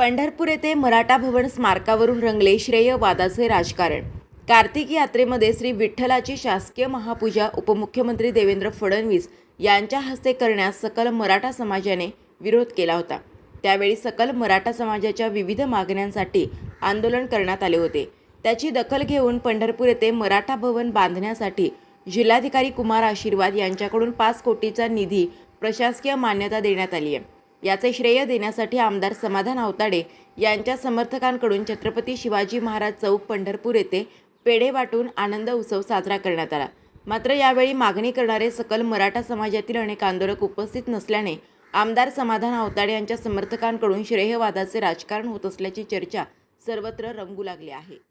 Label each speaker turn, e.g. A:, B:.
A: पंढरपूर येथे मराठा भवन स्मारकावरून रंगले श्रेयवादाचे राजकारण. कार्तिक यात्रेमध्ये श्री विठ्ठलाची शासकीय महापूजा उपमुख्यमंत्री देवेंद्र फडणवीस यांच्या हस्ते करण्यास सकल मराठा समाजाने विरोध केला होता. त्यावेळी सकल मराठा समाजाच्या विविध मागण्यांसाठी आंदोलन करण्यात आले होते. त्याची दखल घेऊन पंढरपूर येथे मराठा भवन बांधण्यासाठी जिल्हाधिकारी कुमार आशीर्वाद यांच्याकडून पाच कोटीचा निधी प्रशासकीय मान्यता देण्यात आली आहे. याचे श्रेय देण्यासाठी आमदार समाधान आवताडे यांच्या समर्थकांकडून छत्रपती शिवाजी महाराज चौक पंढरपूर येथे पेढे वाटून आनंद उत्सव साजरा करण्यात आला. मात्र यावेळी मागणी करणारे सकल मराठा समाजातील अनेक आंदोलक उपस्थित नसल्याने आमदार समाधान आवताडे यांच्या समर्थकांकडून श्रेयवादाचे राजकारण होत असल्याची चर्चा सर्वत्र रंगू लागली आहे.